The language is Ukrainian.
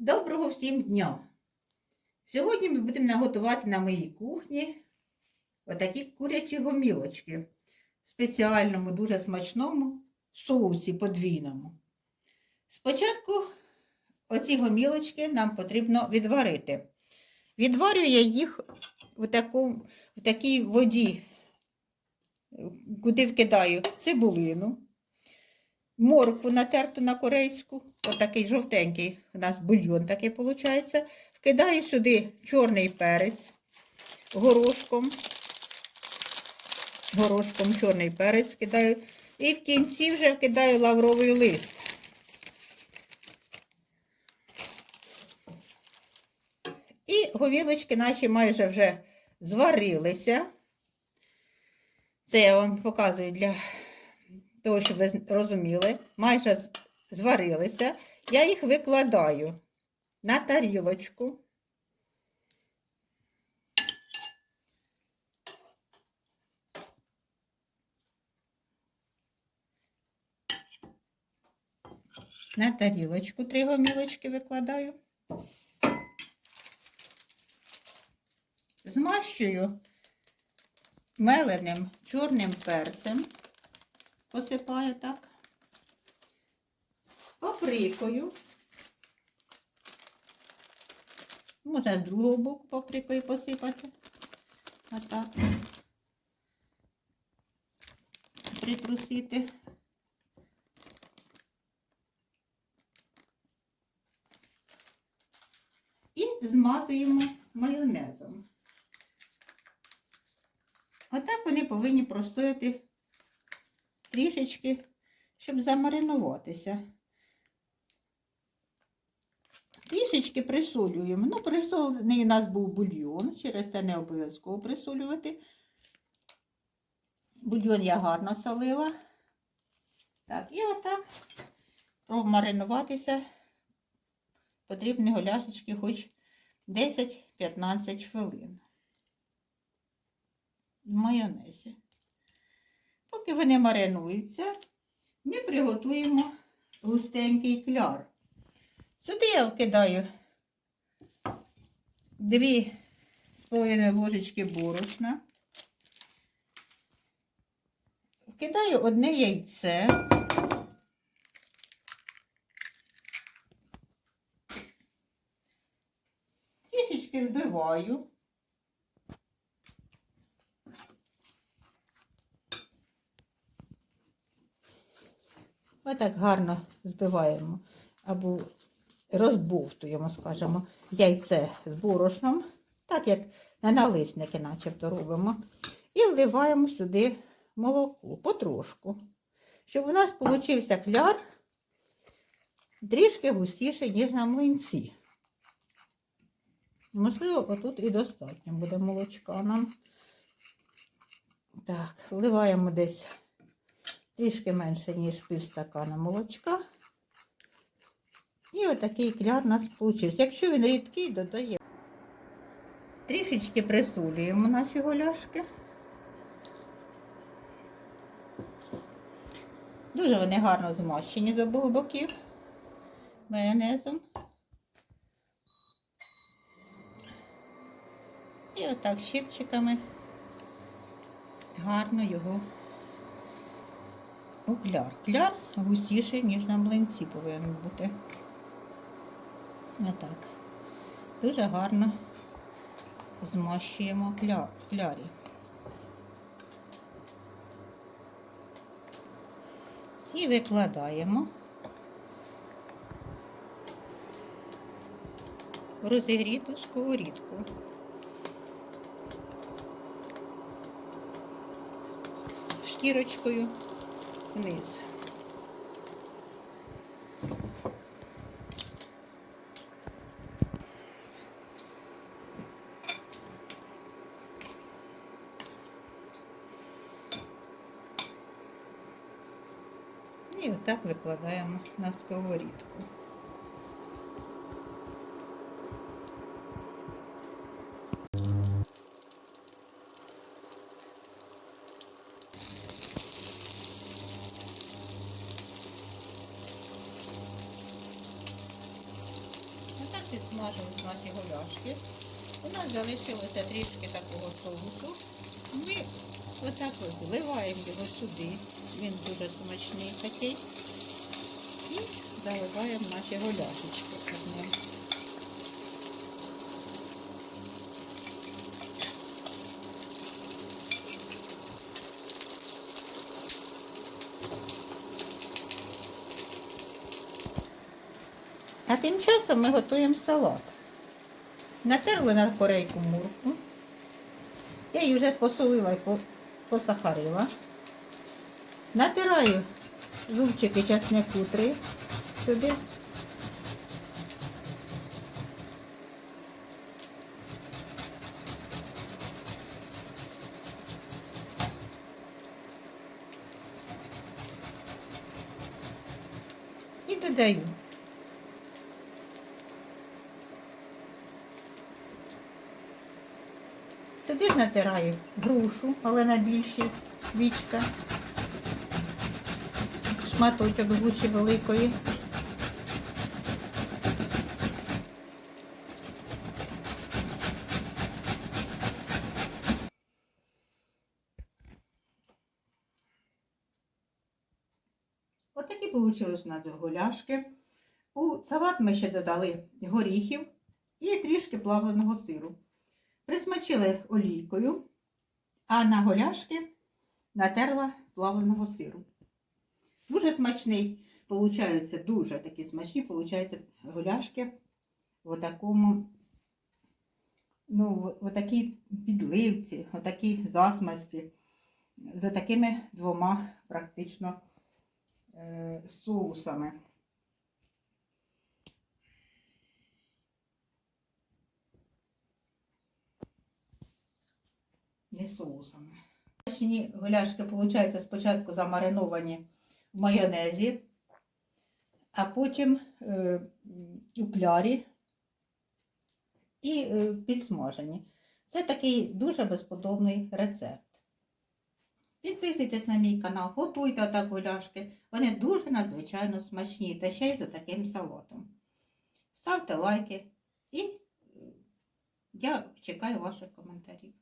Доброго всім дня! Сьогодні ми будемо наготувати на моїй кухні отакі курячі гомілочки в спеціальному, дуже смачному соусі подвійному. Спочатку оці гомілочки нам потрібно відварити. Відварюю я їх в, таку, в такій воді, куди вкидаю цибулину, моркву натерту на корейську, отакий жовтенький у нас бульйон такий виходить. Вкидаю сюди чорний перець горошком. Горошком чорний перець кидаю. І в кінці вже вкидаю лавровий лист. І говілочки наші майже вже зварилися. Це я вам показую для того, щоб ви розуміли, майже зварилися. Я їх викладаю на тарілочку. На тарілочку три гомілочки викладаю. Змащую меленим чорним перцем. Посипаю так. Паприкою. Можна з другого боку паприкою посипати. Отак. Притрусити. І змазуємо майонезом. Отак вони повинні простояти трішечки, щоб замаринуватися. Трішечки присолюємо. Ну, присолений у нас був бульйон, через це не обов'язково присолювати. Бульйон я гарно солила. Так, і отак промаринуватися потрібні голяшечки хоч 10-15 хвилин. В майонезі. Поки вони маринуються, ми приготуємо густенький кляр. Сюди я вкидаю дві з половиною ложечки борошна. Вкидаю одне яйце. Трішечки збиваю. Отак гарно збиваємо або розбовтуємо, скажімо, яйце з борошном, так як на налисники начебто робимо. І вливаємо сюди молоко потрошку, щоб у нас получився кляр трішки густіший, ніж на млинці. Можливо, отут і достатньо буде молочка нам. Так, вливаємо десь трішки менше, ніж пів стакана молочка. І отакий кляр у нас вийшов. Якщо він рідкий, додаємо. Трішечки присолюємо наші голяшки. Дуже вони гарно змащені з обох боків майонезом. І отак щипчиками гарно його у кляр. Густіший, ніж на млинці повинен бути. Отак. Дуже гарно змащуємо кляр, в клярі. І викладаємо в розігріту сковорідку. шкірочкою вниз. І отак викладаємо на сковорідку. Підсмажились наші голяшки. У нас залишилося трішки такого соусу. Ми отак ось зливаємо його сюди. Він дуже смачний такий. І заливаємо наші голяшечки з ним. А тим часом ми готуємо салат. Натерли на корейку мурку. Я її вже посолила і посахарила. Натираю зубчики часнику три сюди. І додаю. Сюди ж натираю грушу, але на більші вічка. Шматочок груші великої. Отакі вийшли у нас гуляшки. У салат ми ще додали горіхів і трішки плавленого сиру. Присмачили олійкою, а на голяшки натерла плавленого сиру. Дуже смачний, получаються дуже такі смачні, получаються голяшки в такому, ну, в такій підливці, в такій засмазці, за такими двома практично е, соусами. Не соусами. Смачні голяшки, виходить, спочатку замариновані в майонезі, а потім е, у клярі і е, підсмажені. Це такий дуже безподобний рецепт. Підписуйтесь на мій канал, готуйте отак голяшки. Вони дуже надзвичайно смачні, та ще й з таким салатом. Ставте лайки і е, я чекаю ваших коментарів.